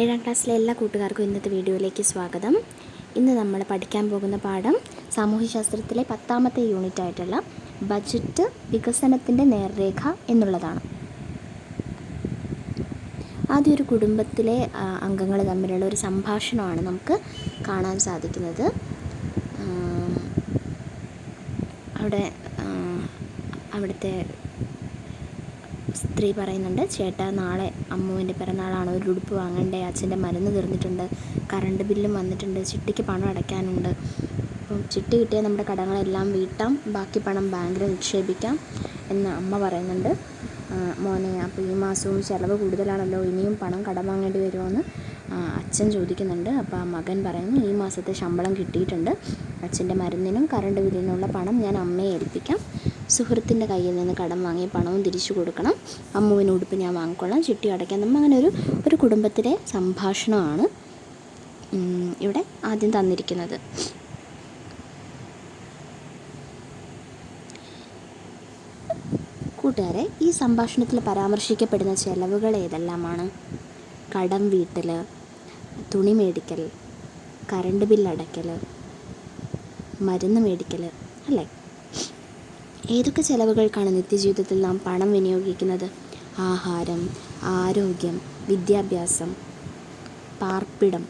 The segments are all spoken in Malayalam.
ഏഴാം ക്ലാസ്സിലെ എല്ലാ കൂട്ടുകാർക്കും ഇന്നത്തെ വീഡിയോയിലേക്ക് സ്വാഗതം. ഇന്ന് നമ്മൾ പഠിക്കാൻ പോകുന്ന പാഠം സാമൂഹ്യശാസ്ത്രത്തിലെ പത്താമത്തെ യൂണിറ്റ് ആയിട്ടുള്ള ബജറ്റ് വികസനത്തിന്റെ നേർരേഖ എന്നുള്ളതാണ്. ആദ്യം ഒരു കുടുംബത്തിലെ അംഗങ്ങൾ തമ്മിലുള്ള ഒരു സംഭാഷണമാണ് നമുക്ക് കാണാൻ സാധിക്കുന്നത്. അവിടെ അവിടുത്തെ സ്ത്രീ പറയുന്നുണ്ട് ചേട്ടാ നാളെ അമ്മുവിന്റെ പിറന്നാളാണ്. ഒരു ഉടുപ്പ് വാങ്ങണ്ടേ? അച്ഛന്റെ മരുന്ന് തീർന്നിട്ടുണ്ട്. കറണ്ട് ബില്ലും വന്നിട്ടുണ്ട്. ചിട്ടിക്ക് പണം അടയ്ക്കാനുണ്ട്. അപ്പം ചിട്ടി കിട്ടിയാൽ നമ്മുടെ കടങ്ങളെല്ലാം വീട്ടാം. ബാക്കി പണം ബാങ്കിൽ നിക്ഷേപിക്കാം എന്ന് അമ്മ പറയുന്നുണ്ട്. മോനെ അപ്പോൾ ഈ മാസവും ചിലവ് കൂടുതലാണല്ലോ. ഇനിയും പണം കടം വാങ്ങേണ്ടി വരുമോയെന്ന് ആ, അച്ഛൻ ചോദിക്കുന്നുണ്ട്. അപ്പോൾ ആ മകൻ പറയുന്നു ഈ മാസത്തെ ശമ്പളം കിട്ടിയിട്ടുണ്ട്. അച്ഛന്റെ മരുന്നിനും കറണ്ട് ബില്ലിനുള്ള പണം ഞാൻ അമ്മയെ ഏൽപ്പിക്കാം. സുഹൃത്തിന്റെ കയ്യിൽ നിന്ന് കടം വാങ്ങിയ പണവും തിരിച്ചു കൊടുക്കണം. അമ്മുവിന് ഉടുപ്പ് ഞാൻ വാങ്ങിക്കൊള്ളാം. ചിട്ടി അടയ്ക്കാം. നമ്മൾ അങ്ങനെ ഒരു ഒരു കുടുംബത്തിലെ സംഭാഷണമാണ് ഇവിടെ ആദ്യം തന്നിരിക്കുന്നത്. കൂട്ടുകാരെ ഈ സംഭാഷണത്തിൽ പരാമർശിക്കപ്പെടുന്ന ചെലവുകൾ ഏതെല്ലാമാണ്? കടം വീട്ടൽ തുണി മേടിക്കൽ കറണ്ട് ബില്ലടയ്ക്കൽ മരുന്ന് മേടിക്കൽ അല്ലേ? ഏതൊക്കെ ചെലവുകൾക്കാണ് നിത്യജീവിതത്തിൽ നാം പണം വിനിയോഗിക്കുന്നത്? ആഹാരം ആരോഗ്യം വിദ്യാഭ്യാസം പാർപ്പിടം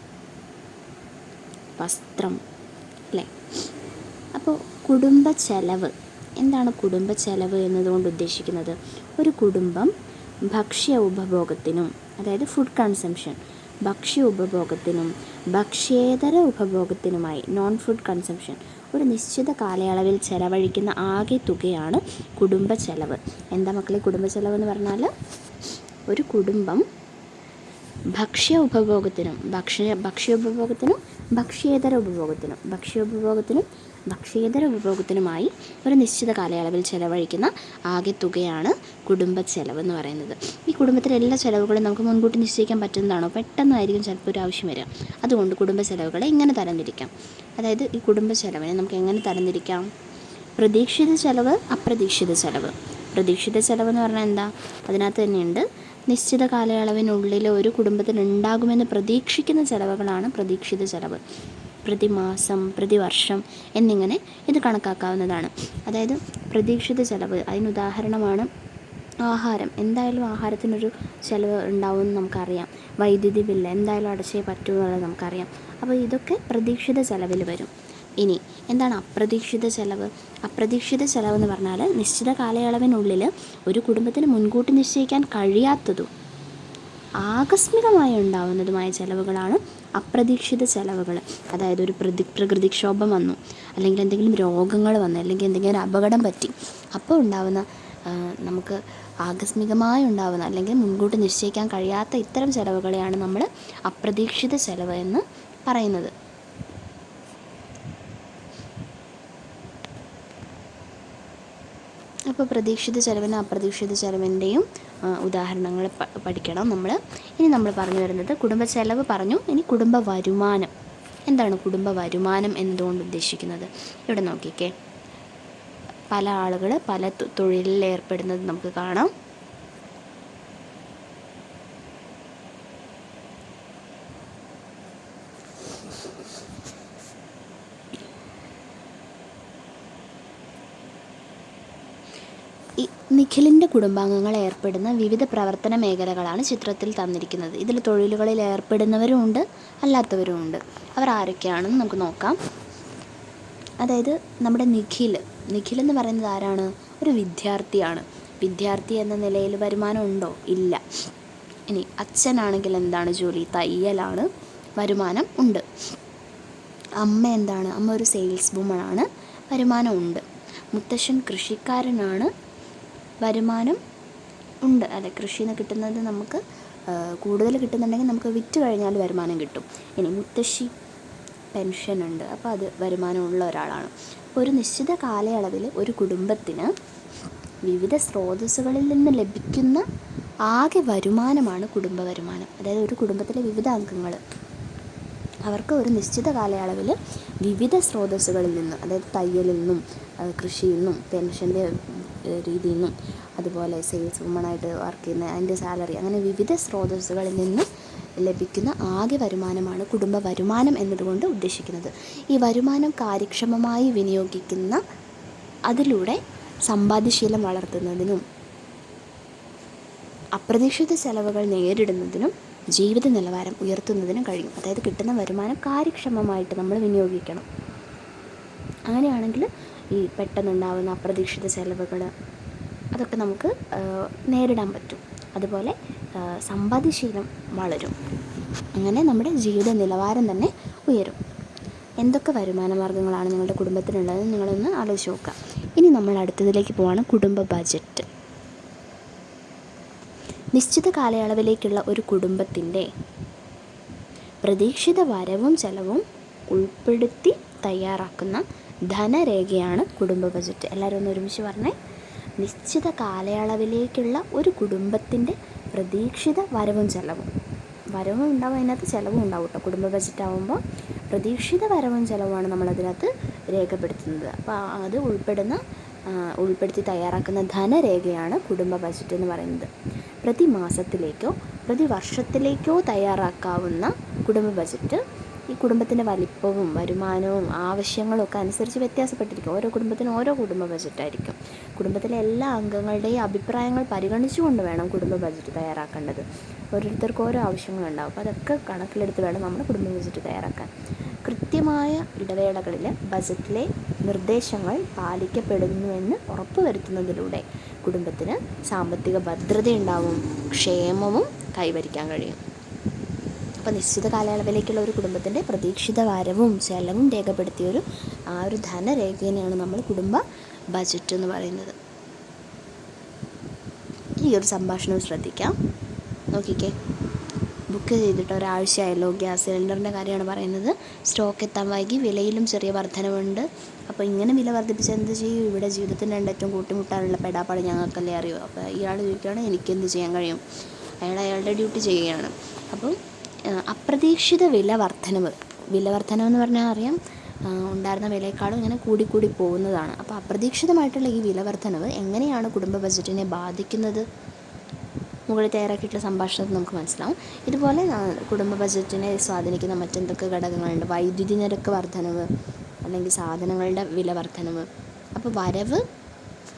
വസ്ത്രം അല്ലേ? അപ്പോൾ കുടുംബ ചെലവ് എന്താണ് കുടുംബ ചെലവ് എന്നതുകൊണ്ട് ഉദ്ദേശിക്കുന്നത്? ഒരു കുടുംബം ഭക്ഷ്യ ഉപഭോഗത്തിനും അതായത് ഫുഡ് കൺസംഷൻ ഭക്ഷ്യ ഉപഭോഗത്തിനും ഭക്ഷ്യേതര ഉപഭോഗത്തിനുമായി നോൺ ഫുഡ് കൺസംഷൻ ഒരു നിശ്ചിത കാലയളവിൽ ചെലവഴിക്കുന്ന ആകെ തുകയാണ് കുടുംബ ചെലവ്. എന്താ മക്കളെ കുടുംബ ചെലവ് എന്ന് പറഞ്ഞാൽ? ഒരു കുടുംബം ഭക്ഷ്യ ഉപഭോഗത്തിനും ഭക്ഷ്യ ഭക്ഷ്യ ഉപഭോഗത്തിനും ഭക്ഷ്യേതര ഉപഭോഗത്തിനും ഭക്ഷ്യ ഉപഭോഗത്തിനും ഭക്ഷ്യേതര ഉപഭോഗത്തിനുമായി ഒരു നിശ്ചിത കാലയളവിൽ ചിലവഴിക്കുന്ന ആകെ തുകയാണ് കുടുംബ ചെലവ് എന്ന് പറയുന്നത്. ഈ കുടുംബത്തിലെ എല്ലാ ചെലവുകളും നമുക്ക് മുൻകൂട്ടി നിശ്ചയിക്കാൻ പറ്റുന്നതാണോ? പെട്ടെന്നായിരിക്കും ചിലപ്പോൾ ഒരു ആവശ്യം വരിക. അതുകൊണ്ട് കുടുംബ ചെലവുകളെ ഇങ്ങനെ തരംതിരിക്കാം? അതായത് ഈ കുടുംബ ചെലവിനെ നമുക്ക് എങ്ങനെ തരംതിരിക്കാം? പ്രതീക്ഷിത ചെലവ് അപ്രതീക്ഷിത ചെലവ്. പ്രതീക്ഷിത ചെലവ് എന്ന് പറഞ്ഞാൽ എന്താ? അതിനകത്ത് തന്നെയുണ്ട്. നിശ്ചിത കാലയളവിനുള്ളിൽ ഒരു കുടുംബത്തിൽ ഉണ്ടാകുമെന്ന് പ്രതീക്ഷിക്കുന്ന ചെലവുകളാണ് പ്രതീക്ഷിത ചെലവ്. പ്രതിമാസം പ്രതിവർഷം എന്നിങ്ങനെ ഇത് കണക്കാക്കാവുന്നതാണ്. അതായത് പ്രതീക്ഷിത ചെലവ്. അതിനുദാഹരണമാണ് ആഹാരം. എന്തായാലും ആഹാരത്തിനൊരു ചിലവ് ഉണ്ടാവുമെന്ന് നമുക്കറിയാം. വൈദ്യുതി ബില്ല് എന്തായാലും അടച്ചേ പറ്റൂ എന്നുള്ളത് നമുക്കറിയാം. അപ്പോൾ ഇതൊക്കെ പ്രതീക്ഷിത ചെലവിൽ വരും. ഇനി എന്താണ് അപ്രതീക്ഷിത ചെലവ്? അപ്രതീക്ഷിത ചെലവ് എന്ന് പറഞ്ഞാൽ നിശ്ചിത കാലയളവിനുള്ളിൽ ഒരു കുടുംബത്തിന് മുൻകൂട്ടി നിശ്ചയിക്കാൻ കഴിയാത്തതും ആകസ്മികമായി ഉണ്ടാവുന്നതുമായ ചെലവുകളാണ് അപ്രതീക്ഷിത ചെലവുകൾ. അതായത് ഒരു പ്രതി പ്രകൃതിക്ഷോഭം വന്നു. അല്ലെങ്കിൽ എന്തെങ്കിലും രോഗങ്ങൾ വന്നു. അല്ലെങ്കിൽ എന്തെങ്കിലും ഒരു അപകടം പറ്റി. അപ്പോൾ ഉണ്ടാവുന്ന നമുക്ക് ആകസ്മികമായി ഉണ്ടാവുന്ന അല്ലെങ്കിൽ മുൻകൂട്ടി നിശ്ചയിക്കാൻ കഴിയാത്ത ഇത്തരം ചെലവുകളെയാണ് നമ്മൾ അപ്രതീക്ഷിത ചെലവ് എന്ന് പറയുന്നത്. അപ്പോൾ പ്രതീക്ഷിത ചെലവിനും അപ്രതീക്ഷിത ചെലവിന്റെയും ഉദാഹരണങ്ങൾ പഠിക്കണം നമ്മൾ ഇനി നമ്മൾ പറഞ്ഞു വരുന്നത് കുടുംബ ചെലവ് പറഞ്ഞു ഇനി കുടുംബ വരുമാനം. എന്താണ് കുടുംബ വരുമാനം എന്നതുകൊണ്ട് ഉദ്ദേശിക്കുന്നത്? ഇവിടെ നോക്കിക്കേ. പല ആളുകൾ പല തൊഴിലിൽ ഏർപ്പെടുന്നത് നമുക്ക് കാണാം ഈ നിഖിലിന്റെ കുടുംബാംഗങ്ങൾ ഏർപ്പെടുന്ന വിവിധ പ്രവർത്തന മേഖലകളാണ് ചിത്രത്തിൽ തന്നിരിക്കുന്നത്. ഇതിൽ തൊഴിലുകളിൽ ഏർപ്പെടുന്നവരും ഉണ്ട് അല്ലാത്തവരും ഉണ്ട്. അവർ ആരൊക്കെയാണെന്ന് നമുക്ക് നോക്കാം. അതായത് നമ്മുടെ നിഖിൽ. നിഖിൽ എന്ന് പറയുന്നത് ആരാണ്? ഒരു വിദ്യാർത്ഥിയാണ്. വിദ്യാർത്ഥി എന്ന നിലയിൽ വരുമാനം ഉണ്ടോ? ഇല്ല. ഇനി അച്ഛനാണെങ്കിൽ എന്താണ് ജോലി? തയ്യലാണ്. വരുമാനം ഉണ്ട്. അമ്മ എന്താണ്? അമ്മ ഒരു സെയിൽസ് വുമണാണ് വരുമാനം ഉണ്ട്. മുത്തശ്ശൻ കൃഷിക്കാരനാണ്. വരുമാനം ഉണ്ട്. അല്ലെ കൃഷിയിൽ നിന്ന് കിട്ടുന്നത് നമുക്ക് കൂടുതൽ കിട്ടുന്നുണ്ടെങ്കിൽ നമുക്ക് വിറ്റ് കഴിഞ്ഞാൽ വരുമാനം കിട്ടും. ഇനി മുത്തശ്ശി പെൻഷൻ ഉണ്ട്. അപ്പോൾ അത് വരുമാനമുള്ള ഒരാളാണ്. അപ്പോൾ ഒരു നിശ്ചിത കാലയളവിൽ ഒരു കുടുംബത്തിന് വിവിധ സ്രോതസ്സുകളിൽ നിന്ന് ലഭിക്കുന്ന ആകെ വരുമാനമാണ് കുടുംബ വരുമാനം. അതായത് ഒരു കുടുംബത്തിലെ വിവിധ അംഗങ്ങൾ അവർക്ക് ഒരു നിശ്ചിത കാലയളവിൽ വിവിധ സ്രോതസ്സുകളിൽ നിന്ന് അതായത് തയ്യലിൽ നിന്നും കൃഷിയിൽ നിന്നും പെൻഷന്റെ രീതിയിൽ നിന്നും അതുപോലെ സെയിൽസ് വുമണായിട്ട് വർക്ക് ചെയ്യുന്ന അതിന്റെ സാലറി അങ്ങനെ വിവിധ സ്രോതസ്സുകളിൽ നിന്ന് ലഭിക്കുന്ന ആകെ വരുമാനമാണ് കുടുംബ വരുമാനം എന്നതുകൊണ്ട് ഉദ്ദേശിക്കുന്നത്. ഈ വരുമാനം കാര്യക്ഷമമായി വിനിയോഗിക്കുന്ന അതിലൂടെ സമ്പാദ്യശീലം വളർത്തുന്നതിനും അപ്രതീക്ഷിത ചെലവുകൾ നേരിടുന്നതിനും ജീവിത നിലവാരം ഉയർത്തുന്നതിനും കഴിയും. അതായത് കിട്ടുന്ന വരുമാനം കാര്യക്ഷമമായിട്ട് നമ്മൾ വിനിയോഗിക്കണം. അങ്ങനെയാണെങ്കിൽ ഈ പെട്ടെന്നുണ്ടാകുന്ന അപ്രതീക്ഷിത ചെലവുകൾ അതൊക്കെ നമുക്ക് നേരിടാൻ പറ്റും. അതുപോലെ സമ്പാദ്യശീലം വളരും. അങ്ങനെ നമ്മുടെ ജീവിത നിലവാരം തന്നെ ഉയരും. എന്തൊക്കെ വരുമാന മാർഗങ്ങളാണ് നിങ്ങളുടെ കുടുംബത്തിനുള്ളത്? നിങ്ങളൊന്ന് ആലോചിച്ച് നോക്കുക. ഇനി നമ്മൾ അടുത്തതിലേക്ക് പോവാണ് കുടുംബ ബജറ്റ്. നിശ്ചിത കാലയളവിലേക്കുള്ള ഒരു കുടുംബത്തിന്റെ പ്രതീക്ഷിത വരവും ചെലവും ഉൾപ്പെടുത്തി തയ്യാറാക്കുന്ന ധനരേഖയാണ് കുടുംബ ബജറ്റ്. എല്ലാവരും ഒന്ന് ഒരുമിച്ച് പറഞ്ഞേ. നിശ്ചിത കാലയളവിലേക്കുള്ള ഒരു കുടുംബത്തിന്റെ പ്രതീക്ഷിത വരവും ചെലവും. വരവും ഉണ്ടാവും അതിനകത്ത് ചിലവും ഉണ്ടാവും കേട്ടോ. കുടുംബ ബജറ്റ് ആകുമ്പോൾ പ്രതീക്ഷിത വരവും ചിലവുമാണ് നമ്മളതിനകത്ത് രേഖപ്പെടുത്തുന്നത്. അപ്പോൾ അത് ഉൾപ്പെടുന്ന ഉൾപ്പെടുത്തി തയ്യാറാക്കുന്ന ധനരേഖയാണ് കുടുംബ ബജറ്റ് എന്ന് പറയുന്നത്. പ്രതിമാസത്തിലേക്കോ പ്രതിവർഷത്തിലേക്കോ തയ്യാറാക്കാവുന്ന കുടുംബ ബജറ്റ് ഈ കുടുംബത്തിന്റെ വലിപ്പവും വരുമാനവും ആവശ്യങ്ങളും ഒക്കെ അനുസരിച്ച് വ്യത്യാസപ്പെട്ടിരിക്കും. ഓരോ കുടുംബത്തിനും ഓരോ കുടുംബ ബജറ്റായിരിക്കും കുടുംബത്തിലെ എല്ലാ അംഗങ്ങളുടെയും അഭിപ്രായങ്ങൾ പരിഗണിച്ചുകൊണ്ട് വേണം കുടുംബ ബജറ്റ് തയ്യാറാക്കേണ്ടത്. ഓരോരുത്തർക്കും ഓരോ ആവശ്യങ്ങളുണ്ടാവും. അപ്പോൾ അതൊക്കെ കണക്കിലെടുത്ത് വേണം നമ്മൾ കുടുംബ ബജറ്റ് തയ്യാറാക്കാൻ. കൃത്യമായ ഇടവേളകളിൽ ബജറ്റിലെ നിർദ്ദേശങ്ങൾ പാലിക്കപ്പെടുന്നുവെന്ന് ഉറപ്പുവരുത്തുന്നതിലൂടെ കുടുംബത്തിന് സാമ്പത്തിക ഭദ്രതയുണ്ടാവും ക്ഷേമവും കൈവരിക്കാൻ കഴിയും. അപ്പോൾ നിശ്ചിത കാലയളവിലേക്കുള്ള ഒരു കുടുംബത്തിന്റെ പ്രതീക്ഷിത വരവും ചെലവും രേഖപ്പെടുത്തിയൊരു ആ ഒരു ധനരേഖേനെയാണ് നമ്മൾ കുടുംബ ബജറ്റ് എന്ന് പറയുന്നത്. ഈ ഒരു സംഭാഷണം ശ്രദ്ധിക്കാം. നോക്കിക്കേ. ബുക്ക് ചെയ്തിട്ട് ഒരാഴ്ചയായല്ലോ ഗ്യാസ് സിലിണ്ടറിന്റെ കാര്യമാണ് പറയുന്നത്. സ്റ്റോക്ക് എത്താൻ വൈകി വിലയിലും ചെറിയ വർധനവുണ്ട്. അപ്പോൾ ഇങ്ങനെ വില വർദ്ധിപ്പിച്ച് എന്ത് ചെയ്യും? ഇവിടെ ജീവിതത്തിന്റെ രണ്ട് ഏറ്റവും കൂട്ടിമുട്ടാനുള്ള പെടാപ്പാട് ഞങ്ങൾക്കല്ലേ അറിയൂ. അപ്പോൾ ഇയാൾ ചോദിക്കുകയാണ് എനിക്കെന്ത് ചെയ്യാൻ കഴിയും? അയാൾ അയാളുടെ ഡ്യൂട്ടി ചെയ്യുകയാണ്. അപ്പം അപ്രതീക്ഷിത വില വർധനവ്. വില എന്ന് പറഞ്ഞാൽ അറിയാം ഉണ്ടായിരുന്ന വിലയേക്കാളും ഇങ്ങനെ കൂടിക്കൂടി പോകുന്നതാണ്. അപ്പോൾ അപ്രതീക്ഷിതമായിട്ടുള്ള ഈ വില എങ്ങനെയാണ് കുടുംബ ബജറ്റിനെ ബാധിക്കുന്നത്? മുകളിൽ തയ്യാറാക്കിയിട്ടുള്ള സംഭാഷണത്തിൽ നമുക്ക് മനസ്സിലാവും. ഇതുപോലെ കുടുംബ ബജറ്റിനെ സ്വാധീനിക്കുന്ന മറ്റെന്തൊക്കെ ഘടകങ്ങളുണ്ട്? വൈദ്യുതി നിരക്ക് വർധനവ് അല്ലെങ്കിൽ സാധനങ്ങളുടെ വില വർധനവ്. അപ്പോൾ വരവ്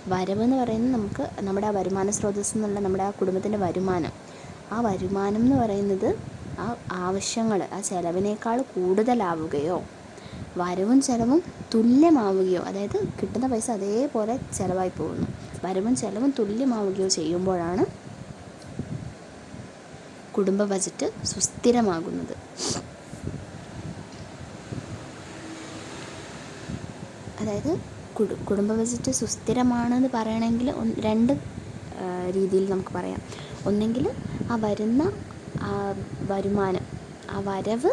വരവ് എന്ന് പറയുന്നത് നമുക്ക് നമ്മുടെ ആ വരുമാന സ്രോതസ്സെന്നുള്ള നമ്മുടെ ആ കുടുംബത്തിന്റെ വരുമാനം. ആ വരുമാനം എന്ന് പറയുന്നത് ആ ആവശ്യങ്ങൾ ആ ചിലവിനേക്കാൾ കൂടുതലാവുകയോ വരവും ചിലവും തുല്യമാവുകയോ അതായത് കിട്ടുന്ന പൈസ അതേപോലെ ചിലവായി പോകുന്നു. വരവും ചിലവും തുല്യമാവുകയോ ചെയ്യുമ്പോഴാണ് കുടുംബ ബജറ്റ് സുസ്ഥിരമാകുന്നത്. അതായത് കുടു കുടുംബ ബജറ്റ് സുസ്ഥിരമാണെന്ന് പറയണമെങ്കിൽ രണ്ട് രീതിയിൽ നമുക്ക് പറയാം. ഒന്നെങ്കിൽ ആ വരുന്ന വരുമാനം ആ വരവ്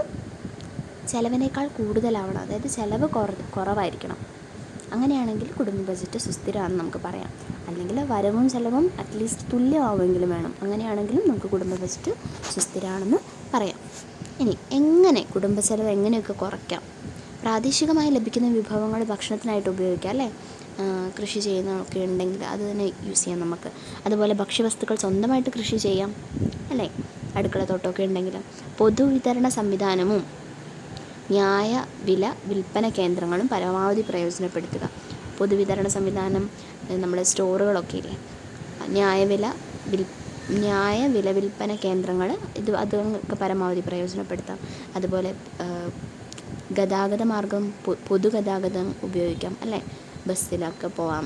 ചിലവിനേക്കാൾ കൂടുതലാവണം. അതായത് ചിലവ് കുറ കുറവായിരിക്കണം. അങ്ങനെയാണെങ്കിൽ കുടുംബ ബജറ്റ് സുസ്ഥിരമാണെന്ന് നമുക്ക് പറയാം. അല്ലെങ്കിൽ വരവും ചിലവും അറ്റ്ലീസ്റ്റ് തുല്യമാവുമെങ്കിലും വേണം. അങ്ങനെയാണെങ്കിലും നമുക്ക് കുടുംബ ബജറ്റ് സുസ്ഥിരമാണെന്ന് പറയാം. ഇനി എങ്ങനെ കുടുംബ ചെലവ് എങ്ങനെയൊക്കെ കുറയ്ക്കാം? പ്രാദേശികമായി ലഭിക്കുന്ന വിഭവങ്ങൾ ഭക്ഷണത്തിനായിട്ട് ഉപയോഗിക്കാം അല്ലേ? കൃഷി ചെയ്യുന്നതൊക്കെ ഉണ്ടെങ്കിൽ അത് തന്നെ യൂസ് ചെയ്യാം നമുക്ക്. അതുപോലെ ഭക്ഷ്യവസ്തുക്കൾ സ്വന്തമായിട്ട് കൃഷി ചെയ്യാം അല്ലേ? അടുക്കള തോട്ടമൊക്കെ ഉണ്ടെങ്കിലും പൊതുവിതരണ സംവിധാനവും ന്യായ വില വിൽപ്പന കേന്ദ്രങ്ങളും പരമാവധി പ്രയോജനപ്പെടുത്തുക. പൊതുവിതരണ സംവിധാനം നമ്മുടെ സ്റ്റോറുകളൊക്കെ ഇല്ലേ? ന്യായവില വിൽ ന്യായ വില വിൽപ്പന കേന്ദ്രങ്ങൾ ഇത് അതൊക്കെ പരമാവധി പ്രയോജനപ്പെടുത്താം. അതുപോലെ ഗതാഗത മാർഗം പൊതുഗതാഗതം ഉപയോഗിക്കാം അല്ലേ? ബസ്സിലൊക്കെ പോവാം.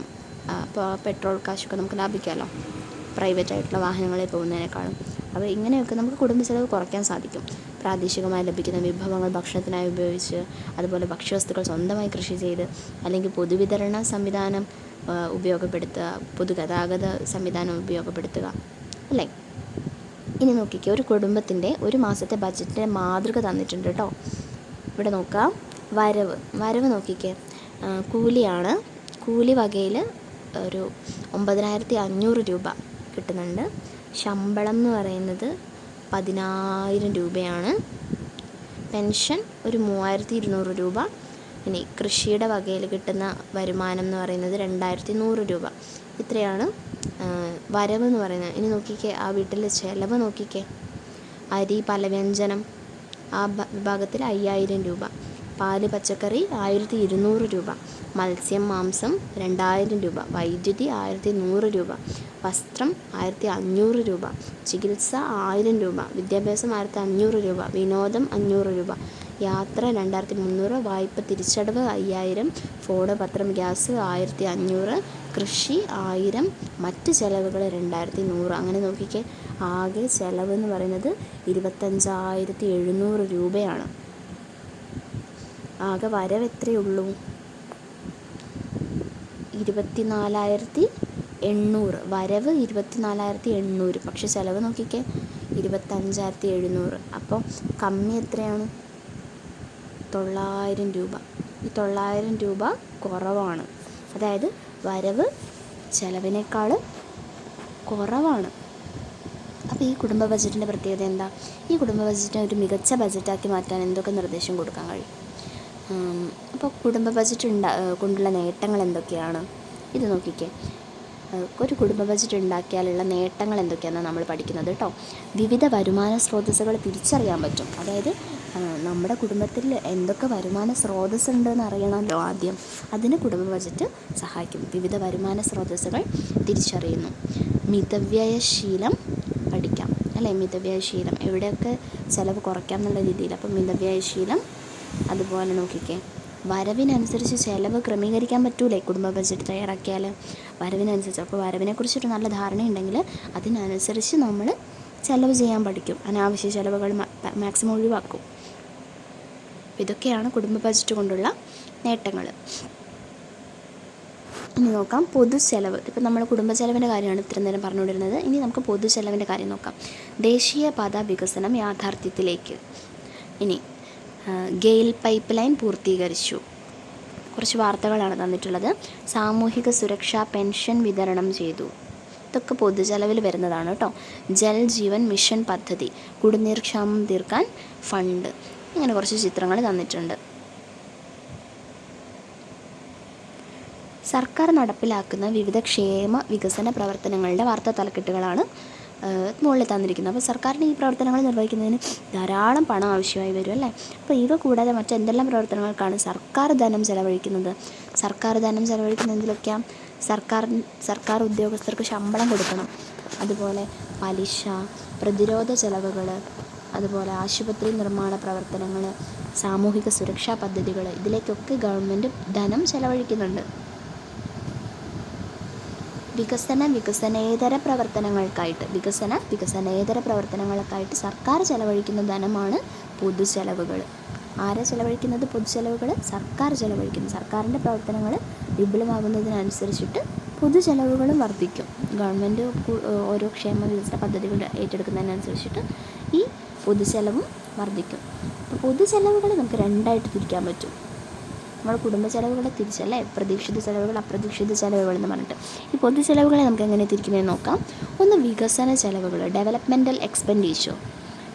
അപ്പോൾ പെട്രോൾ കാശൊക്കെ നമുക്ക് ലാഭിക്കാമല്ലോ? പ്രൈവറ്റ് ആയിട്ടുള്ള വാഹനങ്ങളിൽ പോകുന്നതിനേക്കാളും. അപ്പോൾ ഇങ്ങനെയൊക്കെ നമുക്ക് കുടുംബ ചെലവ് കുറയ്ക്കാൻ സാധിക്കും. പ്രാദേശികമായി ലഭിക്കുന്ന വിഭവങ്ങൾ ഭക്ഷണത്തിനായി ഉപയോഗിച്ച് അതുപോലെ ഭക്ഷ്യവസ്തുക്കൾ സ്വന്തമായി കൃഷി ചെയ്ത് അല്ലെങ്കിൽ പൊതുവിതരണ സംവിധാനം ഉപയോഗപ്പെടുത്തുക പൊതുഗതാഗത സംവിധാനം ഉപയോഗപ്പെടുത്തുക അല്ലേ? ഇനി നോക്കിക്കേ ഒരു കുടുംബത്തിന്റെ ഒരു മാസത്തെ ബജറ്റിന്റെ മാതൃക തന്നിട്ടുണ്ട് കേട്ടോ. ഇവിടെ നോക്കാം. വരവ്. വരവ് നോക്കിക്കേ. കൂലിയാണ്. കൂലി വകയിൽ ഒരു ഒമ്പതിനായിരത്തി അഞ്ഞൂറ് രൂപ കിട്ടുന്നുണ്ട്. ശമ്പളം എന്ന് പറയുന്നത് പതിനായിരം രൂപയാണ്. പെൻഷൻ ഒരു മൂവായിരത്തി ഇരുന്നൂറ് രൂപ. ഇനി കൃഷിയുടെ വകയിൽ കിട്ടുന്ന വരുമാനം എന്ന് പറയുന്നത് രണ്ടായിരത്തി നൂറ് രൂപ. ഇത്രയാണ് വരവ് എന്ന് പറയുന്നത്. ഇനി നോക്കിക്കേ ആ വീട്ടിലെ ചിലവ് നോക്കിക്കേ. അരി പലവ്യഞ്ജനം ആ വിഭാഗത്തിൽ അയ്യായിരം രൂപ. പാൽ പച്ചക്കറി ആയിരത്തി ഇരുന്നൂറ് രൂപ. മത്സ്യം മാംസം രണ്ടായിരം രൂപ. വൈദ്യുതി ആയിരത്തി നൂറ് രൂപ. വസ്ത്രം ആയിരത്തി അഞ്ഞൂറ് രൂപ. ചികിത്സ ആയിരം രൂപ. വിദ്യാഭ്യാസം ആയിരത്തി അഞ്ഞൂറ് രൂപ. വിനോദം അഞ്ഞൂറ് രൂപ. യാത്ര രണ്ടായിരത്തി മുന്നൂറ് വായ്പ തിരിച്ചടവ് അയ്യായിരം. ഫോണ് പത്രം ഗ്യാസ് ആയിരത്തി അഞ്ഞൂറ് കൃഷി ആയിരം. മറ്റ് ചിലവുകൾ രണ്ടായിരത്തി നൂറ് അങ്ങനെ നോക്കിക്കേ. ആകെ ചിലവ് എന്ന് പറയുന്നത് ഇരുപത്തഞ്ചായിരത്തി എഴുന്നൂറ് രൂപയാണ്. ആകെ വരവ് എത്രയുള്ളൂ ഇരുപത്തിനാലായിരത്തി എണ്ണൂറ്. വരവ് ഇരുപത്തിനാലായിരത്തി എണ്ണൂറ്. പക്ഷെ ചിലവ് നോക്കിക്കേ ഇരുപത്തഞ്ചായിരത്തി എഴുന്നൂറ്. അപ്പോൾ കമ്മി എത്രയാണ്? തൊള്ളായിരം രൂപ. ഈ തൊള്ളായിരം രൂപ കുറവാണ്. അതായത് വരവ് ചിലവിനേക്കാൾ കുറവാണ്. അപ്പോൾ ഈ കുടുംബ ബജറ്റിന്റെ പ്രത്യേകത എന്താ? ഈ കുടുംബ ബജറ്റിനെ ഒരു മികച്ച ബജറ്റാക്കി മാറ്റാൻ എന്തൊക്കെ നിർദ്ദേശം കൊടുക്കാൻ കഴിയും? അപ്പോൾ കുടുംബ ബജറ്റ് ഉണ്ടാ കൊണ്ടുള്ള നേട്ടങ്ങൾ എന്തൊക്കെയാണ്? ഇത് നോക്കിക്കേ. ഒരു കുടുംബ ബജറ്റ് ഉണ്ടാക്കിയാലുള്ള നേട്ടങ്ങൾ എന്തൊക്കെയാണെന്ന് നമ്മൾ പഠിക്കുന്നത് കേട്ടോ. വിവിധ വരുമാന സ്രോതസ്സുകൾ തിരിച്ചറിയാൻ പറ്റും. അതായത് നമ്മുടെ കുടുംബത്തിൽ എന്തൊക്കെ വരുമാന സ്രോതസ്സ് ഉണ്ടെന്ന് അറിയണമല്ലോ ആദ്യം. അതിന് കുടുംബ ബജറ്റ് സഹായിക്കും. വിവിധ വരുമാന സ്രോതസ്സുകൾ തിരിച്ചറിയുന്നു. മിതവ്യയശീലം പഠിക്കാം. അല്ലേ? മിതവ്യയശീലം എവിടെയൊക്കെ ചിലവ് കുറയ്ക്കാം എന്നുള്ള രീതിയിൽ. അപ്പം മിതവ്യയശീലം അതുപോലെ നോക്കിക്കേ. വരവിനനുസരിച്ച് ചിലവ് ക്രമീകരിക്കാൻ പറ്റൂലേ കുടുംബ ബജറ്റ് തയ്യാറാക്കിയാൽ വരവിനനുസരിച്ച്. അപ്പോൾ വരവിനെക്കുറിച്ചൊരു നല്ല ധാരണയുണ്ടെങ്കിൽ അതിനനുസരിച്ച് നമ്മൾ ചിലവ് ചെയ്യാൻ പഠിക്കും. അനാവശ്യ ചിലവുകൾ മാക്സിമം ഒഴിവാക്കും. ഇതൊക്കെയാണ് കുടുംബ ബജറ്റ് കൊണ്ടുള്ള നേട്ടങ്ങൾ ഇനി നോക്കാം. പൊതു ചെലവ്. ഇപ്പം നമ്മൾ കുടുംബ ചെലവിന്റെ കാര്യമാണ് ഇത്രയും നേരം പറഞ്ഞുകൊണ്ടിരുന്നത്. ഇനി നമുക്ക് പൊതു ചെലവിന്റെ കാര്യം നോക്കാം. ദേശീയപാത വികസനം യാഥാർത്ഥ്യത്തിലേക്ക്. ഇനി ഗെയിൽ പൈപ്പ് ലൈൻ പൂർത്തീകരിച്ചു. കുറച്ച് വാർത്തകളാണ് തന്നിട്ടുള്ളത്. സാമൂഹിക സുരക്ഷാ പെൻഷൻ വിതരണം ചെയ്തു. ഇതൊക്കെ പൊതുചെലവിൽ വരുന്നതാണ് കേട്ടോ. ജൽ ജീവൻ മിഷൻ പദ്ധതി കുടിനീർ ക്ഷാമം തീർക്കാൻ ഫണ്ട് ഇങ്ങനെ കുറച്ച് ചിത്രങ്ങൾ തന്നിട്ടുണ്ട്. സർക്കാർ നടപ്പിലാക്കുന്ന വിവിധ ക്ഷേമ വികസന പ്രവർത്തനങ്ങളുടെ വാർത്താ തലക്കെട്ടുകളാണ് മുകളിൽ തന്നിരിക്കുന്നത് അപ്പോൾ സർക്കാരിന്റെ ഈ പ്രവർത്തനങ്ങൾ നിർവഹിക്കുന്നതിന് ധാരാളം പണം ആവശ്യമായി വരും അല്ലേ? അപ്പോൾ ഇവ കൂടാതെ മറ്റെന്തെല്ലാം പ്രവർത്തനങ്ങൾക്കാണ് സർക്കാർ ധനം ചെലവഴിക്കുന്നത്? സർക്കാർ ധനം ചെലവഴിക്കുന്ന എന്തിലൊക്കെയാണ് സർക്കാർ സർക്കാർ ഉദ്യോഗസ്ഥർക്ക് ശമ്പളം കൊടുക്കണം. അതുപോലെ പലിശ പ്രതിരോധ ചെലവുകൾ അതുപോലെ ആശുപത്രി നിർമ്മാണ പ്രവർത്തനങ്ങൾ സാമൂഹിക സുരക്ഷാ പദ്ധതികൾ ഇതിലേക്കൊക്കെ ഗവൺമെന്റ് ധനം ചെലവഴിക്കുന്നുണ്ട്. വികസന വികസനേതര പ്രവർത്തനങ്ങൾക്കായിട്ട് വികസന വികസനേതര പ്രവർത്തനങ്ങൾക്കായിട്ട് സർക്കാർ ചെലവഴിക്കുന്ന ധനമാണ് പൊതു ചെലവുകൾ ആരാ ചെലവഴിക്കുന്നത്? പൊതു ചെലവുകൾ സർക്കാർ ചെലവഴിക്കുന്നു. സർക്കാരിന്റെ പ്രവർത്തനങ്ങൾ വിപുലമാകുന്നതിനനുസരിച്ചിട്ട് പൊതു ചെലവുകളും വർദ്ധിക്കും. ഗവൺമെന്റ് ഓരോ ക്ഷേമ വികസന പദ്ധതികൾ ഏറ്റെടുക്കുന്നതിനനുസരിച്ചിട്ട് ഈ പൊതു ചെലവും വർദ്ധിക്കും. അപ്പോൾ പൊതു ചെലവുകൾ നമുക്ക് രണ്ടായിട്ട് തിരിക്കാൻ പറ്റും. നമ്മൾ കുടുംബ ചെലവുകളെ തിരിച്ചല്ലേ? പ്രതീക്ഷിത ചെലവുകൾ അപ്രതീക്ഷിത ചെലവുകൾ എന്ന് പറഞ്ഞിട്ട്. ഈ പൊതു ചെലവുകളെ നമുക്ക് എങ്ങനെ തിരിക്കുന്നതെന്ന് നോക്കാം. ഒന്ന് വികസന ചെലവുകൾ ഡെവലപ്മെന്റൽ എക്സ്പെൻഡിച്ചർ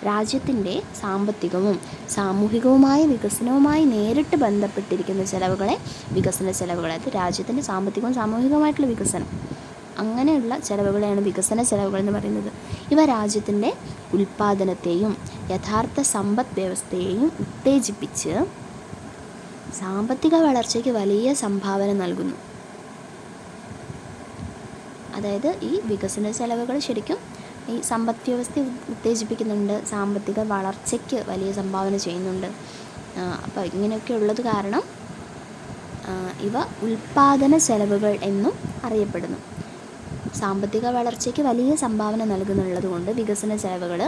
രാജ്യത്തിന്റെ സാമ്പത്തികവും സാമൂഹികവുമായ വികസനവുമായി നേരിട്ട് ബന്ധപ്പെട്ടിരിക്കുന്ന ചെലവുകളെ വികസന ചെലവുകൾ അതായത് രാജ്യത്തിന്റെ സാമ്പത്തികവും സാമൂഹികവുമായിട്ടുള്ള വികസനം. അങ്ങനെയുള്ള ചെലവുകളെയാണ് വികസന ചെലവുകൾ എന്ന് പറയുന്നത്. ഇവ രാജ്യത്തിന്റെ ഉൽപ്പാദനത്തെയും യഥാർത്ഥ സമ്പദ് വ്യവസ്ഥയെയും ഉത്തേജിപ്പിച്ച് സാമ്പത്തിക വളർച്ചയ്ക്ക് വലിയ സംഭാവന നൽകുന്നു. അതായത് ഈ വികസന ചെലവുകൾ ശരിക്കും ഈ സമ്പദ് വ്യവസ്ഥ ഉത്തേജിപ്പിക്കുന്നുണ്ട് സാമ്പത്തിക വളർച്ചയ്ക്ക് വലിയ സംഭാവന ചെയ്യുന്നുണ്ട്. അപ്പോൾ ഇങ്ങനെയൊക്കെ ഉള്ളത് കാരണം ഇവ ഉൽപാദന ചെലവുകൾ എന്നും അറിയപ്പെടുന്നു. സാമ്പത്തിക വളർച്ചയ്ക്ക് വലിയ സംഭാവന നൽകുന്നുള്ളത് കൊണ്ട് വികസന ചെലവുകൾ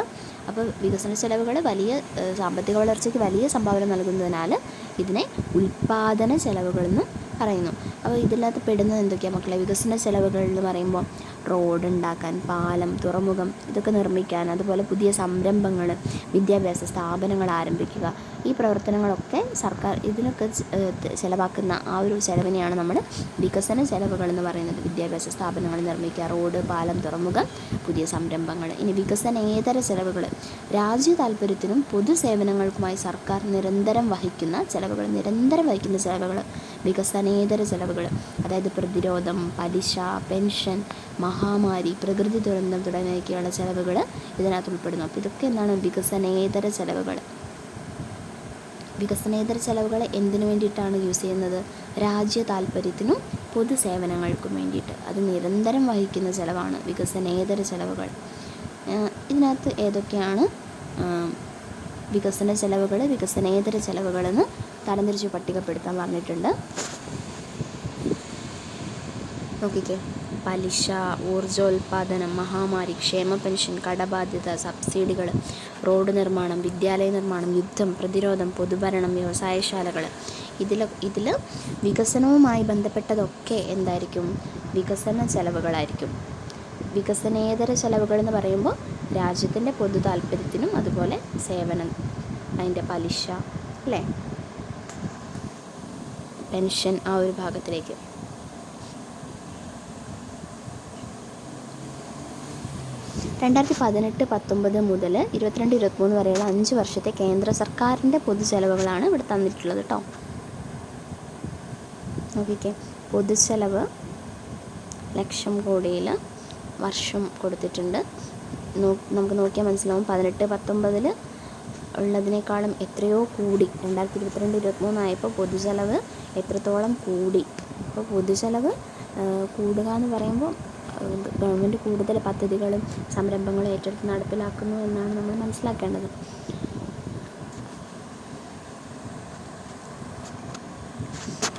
അപ്പോൾ വികസന ചെലവുകൾ വലിയ സാമ്പത്തിക വളർച്ചയ്ക്ക് വലിയ സംഭാവന നൽകുന്നതിനാൽ ഇതിനെ ഉൽപ്പാദന ചെലവുകളെന്ന് പറയുന്നു. അപ്പോൾ ഇതിനകത്ത് പെടുന്നത് എന്തൊക്കെയാണ് മക്കളെ? വികസന ചെലവുകൾ എന്ന് പറയുമ്പോൾ റോഡ് ഉണ്ടാക്കാൻ പാലം തുറമുഖം ഇതൊക്കെ നിർമ്മിക്കാൻ അതുപോലെ പുതിയ സംരംഭങ്ങൾ വിദ്യാഭ്യാസ സ്ഥാപനങ്ങൾ ആരംഭിക്കുക ഈ പ്രവർത്തനങ്ങളൊക്കെ സർക്കാർ ഇതിനൊക്കെ ചെലവാക്കുന്ന ആ ഒരു ചെലവിനെയാണ് നമ്മൾ വികസന ചിലവുകൾ എന്ന് പറയുന്നത്. വിദ്യാഭ്യാസ സ്ഥാപനങ്ങൾ നിർമ്മിക്കുക റോഡ് പാലം തുറമുഖം പുതിയ സംരംഭങ്ങൾ. ഇനി വികസനേതര ചെലവുകൾ? രാജ്യ താല്പര്യത്തിനും പൊതുസേവനങ്ങൾക്കുമായി സർക്കാർ നിരന്തരം വഹിക്കുന്ന ചിലവുകൾ നിരന്തരം വഹിക്കുന്ന ചെലവുകൾ വികസനേതര ചിലവുകൾ? അതായത് പ്രതിരോധം പലിശ പെൻഷൻ മഹാമാരി പ്രകൃതി ദുരന്തം തുടങ്ങിയൊക്കെയുള്ള ചിലവുകൾ ഇതിനകത്ത് ഉൾപ്പെടുന്നു. അപ്പോൾ ഇതൊക്കെ എന്താണ് വികസനേതര ചെലവുകൾ? വികസനേതര ചെലവുകൾ എന്തിനു വേണ്ടിയിട്ടാണ് യൂസ് ചെയ്യുന്നത്? രാജ്യ താല്പര്യത്തിനും പൊതുസേവനങ്ങൾക്കും വേണ്ടിയിട്ട്. അത് നിരന്തരം വഹിക്കുന്ന ചിലവാണ് വികസനേതര ചെലവുകൾ. ഇതിനകത്ത് ഏതൊക്കെയാണ്? വികസന ചെലവുകൾ വികസനേതര ചെലവുകളെന്ന് തരംതിരിച്ച് പട്ടികപ്പെടുത്താൻ പറഞ്ഞിട്ടുണ്ട്. നോക്കിക്കേ. പലിശ ഊർജോൽപാദനം മഹാമാരി ക്ഷേമ പെൻഷൻ കടബാധ്യത സബ്സിഡികൾ റോഡ് നിർമ്മാണം വിദ്യാലയ നിർമ്മാണം യുദ്ധം പ്രതിരോധം പൊതുഭരണം വ്യവസായശാലകൾ. ഇതിൽ ഇതിൽ വികസനവുമായി ബന്ധപ്പെട്ടതൊക്കെ എന്തായിരിക്കും? വികസന ചെലവുകളായിരിക്കും. വികസനേതര ചെലവുകൾ എന്ന് പറയുമ്പോൾ രാജ്യത്തിന്റെ പൊതു താല്പര്യത്തിനും അതുപോലെ സേവനം അതിന്റെ പലിശ അല്ലേ? പെൻഷൻ ആ ഒരു ഭാഗത്തിലേക്ക്. രണ്ടായിരത്തി പതിനെട്ട് പത്തൊമ്പത് മുതൽ ഇരുപത്തിരണ്ട് ഇരുപത്തിമൂന്ന് വരെയുള്ള അഞ്ച് വർഷത്തെ കേന്ദ്ര സർക്കാരിന്റെ പൊതു ചെലവുകളാണ് ഇവിടെ തന്നിട്ടുള്ളത് കേട്ടോ നോക്കിക്കേ. പൊതു ചെലവ് ലക്ഷം കോടിയിൽ വർഷം കൊടുത്തിട്ടുണ്ട്. നമുക്ക് നോക്കിയാൽ മനസ്സിലാവും. പതിനെട്ട് പത്തൊമ്പതിൽ ഉള്ളതിനേക്കാളും എത്രയോ കൂടി. രണ്ടായിരത്തി ഇരുപത്തിരണ്ട് ഇരുപത്തിമൂന്നായപ്പോൾ പൊതുചെലവ് എത്രത്തോളം കൂടി. അപ്പോൾ പൊതുചെലവ് കൂടുക എന്ന് പറയുമ്പോൾ ഗവൺമെന്റ് കൂടുതൽ പദ്ധതികളും സംരംഭങ്ങളും ഏറ്റെടുത്ത് നടപ്പിലാക്കുന്നു എന്നാണ് നമ്മൾ മനസ്സിലാക്കേണ്ടത്.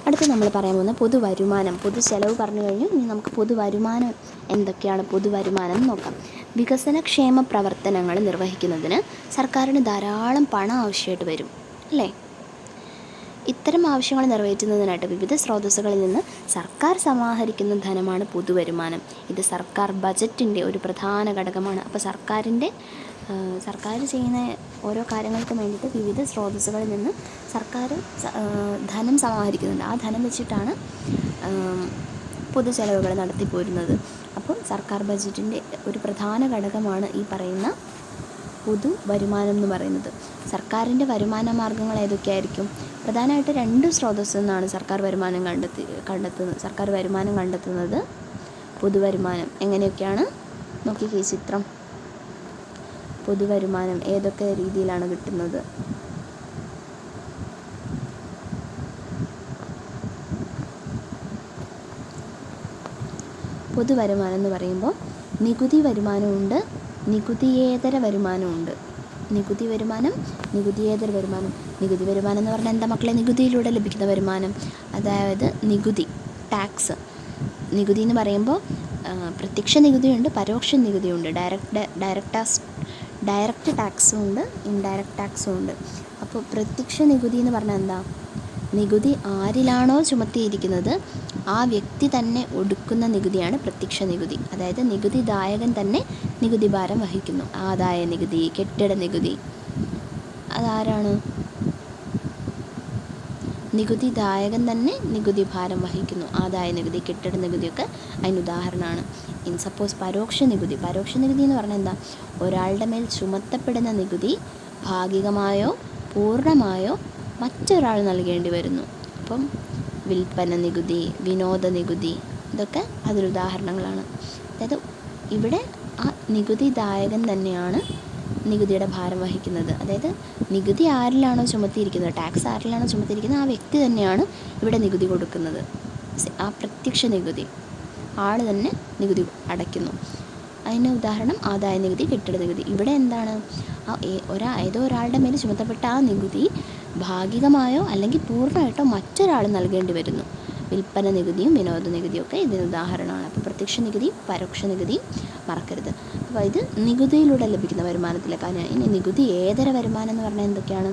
അടുത്ത് നമ്മൾ പറയാൻ പോകുന്ന പൊതുവരുമാനം. പൊതു ചെലവ് പറഞ്ഞു കഴിഞ്ഞു. ഇനി നമുക്ക് പൊതുവരുമാനം എന്തൊക്കെയാണ്? പൊതുവരുമാനം എന്ന് നോക്കാം. വികസനക്ഷേമ പ്രവർത്തനങ്ങൾ നിർവഹിക്കുന്നതിന് സർക്കാരിന് ധാരാളം പണം ആവശ്യമായിട്ട് വരും അല്ലേ? ഇത്തരം ആവശ്യങ്ങൾ നിറവേറ്റുന്നതിനായിട്ട് വിവിധ സ്രോതസ്സുകളിൽ നിന്ന് സർക്കാർ സമാഹരിക്കുന്ന ധനമാണ് പൊതുവരുമാനം. ഇത് സർക്കാർ ബജറ്റിന്റെ ഒരു പ്രധാന ഘടകമാണ്. അപ്പോൾ സർക്കാരിന്റെ സർക്കാർ ചെയ്യുന്ന ഓരോ കാര്യങ്ങൾക്കും വേണ്ടിയിട്ട് വിവിധ സ്രോതസ്സുകളിൽ നിന്ന് സർക്കാർ ധനം സമാഹരിക്കുന്നുണ്ട്. ആ ധനം വെച്ചിട്ടാണ് പൊതുചെലവുകൾ പൊതു ചെലവുകൾ നടത്തിപ്പോരുന്നത്. അപ്പോൾ സർക്കാർ ബജറ്റിന്റെ ഒരു പ്രധാന ഘടകമാണ് ഈ പറയുന്ന പൊതു വരുമാനം എന്ന് പറയുന്നത്. സർക്കാരിന്റെ വരുമാന മാർഗങ്ങൾ ഏതൊക്കെയായിരിക്കും? പ്രധാനമായിട്ട് രണ്ട് സ്രോതസ്സിൽ നിന്നാണ് സർക്കാർ വരുമാനം കണ്ടെത്തി കണ്ടെത്തുന്നത്. സർക്കാർ വരുമാനം കണ്ടെത്തുന്നത് പൊതുവരുമാനം എങ്ങനെയൊക്കെയാണ്? ഈ ചിത്രം. പൊതുവരുമാനം ഏതൊക്കെ രീതിയിലാണ് കിട്ടുന്നത്? പൊതുവരുമാനം എന്ന് പറയുമ്പോൾ നികുതി വരുമാനമുണ്ട് നികുതിയേതര വരുമാനമുണ്ട്. നികുതി വരുമാനം നികുതിയേതര വരുമാനം. നികുതി വരുമാനം എന്ന് പറഞ്ഞാൽ എന്താ മക്കളെ? നികുതിയിലൂടെ ലഭിക്കുന്ന വരുമാനം. അതായത് നികുതി ടാക്സ് നികുതി എന്ന് പറയുമ്പോൾ പ്രത്യക്ഷ നികുതിയുണ്ട് പരോക്ഷ നികുതിയുണ്ട്. ഡയറക്റ്റ് ഡയറക്റ്റ് ഡയറക്റ്റ് ടാക്സും ഉണ്ട് ഇൻഡയറക്റ്റ് ടാക്സും ഉണ്ട്. അപ്പോൾ പ്രത്യക്ഷ നികുതി എന്ന് പറഞ്ഞാൽ എന്താ? നികുതി ആരിലാണോ ചുമത്തിയിരിക്കുന്നത് ആ വ്യക്തി തന്നെ ഒടുക്കുന്ന നികുതിയാണ് പ്രത്യക്ഷ നികുതി. അതായത് നികുതിദായകൻ തന്നെ നികുതി ഭാരം വഹിക്കുന്നു. ആദായ നികുതി കെട്ടിട നികുതി. അതാരാണ്? നികുതിദായകൻ തന്നെ നികുതി ഭാരം വഹിക്കുന്നു. ആദായ നികുതി കെട്ടിട നികുതിയൊക്കെ അതിന് ഉദാഹരണമാണ്. ഇൻ സപ്പോസ് പരോക്ഷ നികുതി. പരോക്ഷ നികുതി എന്ന് പറഞ്ഞാൽ എന്താ? ഒരാളുടെ മേൽ ചുമത്തപ്പെടുന്ന നികുതി ഭാഗികമായോ പൂർണമായോ മറ്റൊരാൾ നൽകേണ്ടി വരുന്നു. അപ്പം വിൽപ്പന നികുതി വിനോദ നികുതി ഇതൊക്കെ അതിലുദാഹരണങ്ങളാണ് അതായത് ഇവിടെ ആ നികുതിദായകൻ തന്നെയാണ് നികുതിയുടെ ഭാരം വഹിക്കുന്നത്. അതായത് നികുതി ആരിലാണോ ചുമത്തിയിരിക്കുന്നത് ടാക്സ് ആരിലാണോ ചുമത്തിയിരിക്കുന്നത് ആ വ്യക്തി തന്നെയാണ് ഇവിടെ നികുതി കൊടുക്കുന്നത്. ആ പ്രത്യക്ഷ നികുതി. ആൾ തന്നെ നികുതി അടയ്ക്കുന്നു. അതിന് ഉദാഹരണം ആദായ നികുതി കെട്ടിട നികുതി. ഇവിടെ എന്താണ്? ആ ഒരാ ഏതോ ഒരാളുടെ മേൽ ചുമത്തപ്പെട്ട ആ നികുതി ഭാഗികമായോ അല്ലെങ്കിൽ പൂർണമായിട്ടോ മറ്റൊരാൾ നൽകേണ്ടി വരുന്നു. വിൽപ്പന നികുതിയും വിനോദ നികുതിയും ഒക്കെ ഇതിന് ഉദാഹരണമാണ്. അപ്പോൾ പ്രത്യക്ഷ നികുതി പരോക്ഷ നികുതി മറക്കരുത്. അപ്പോൾ ഇത് നികുതിയിലൂടെ ലഭിക്കുന്ന വരുമാനത്തിലെ കാര്യമാണ് ഇനി നികുതി ഏതര വരുമാനം എന്ന് പറഞ്ഞാൽ എന്തൊക്കെയാണ്?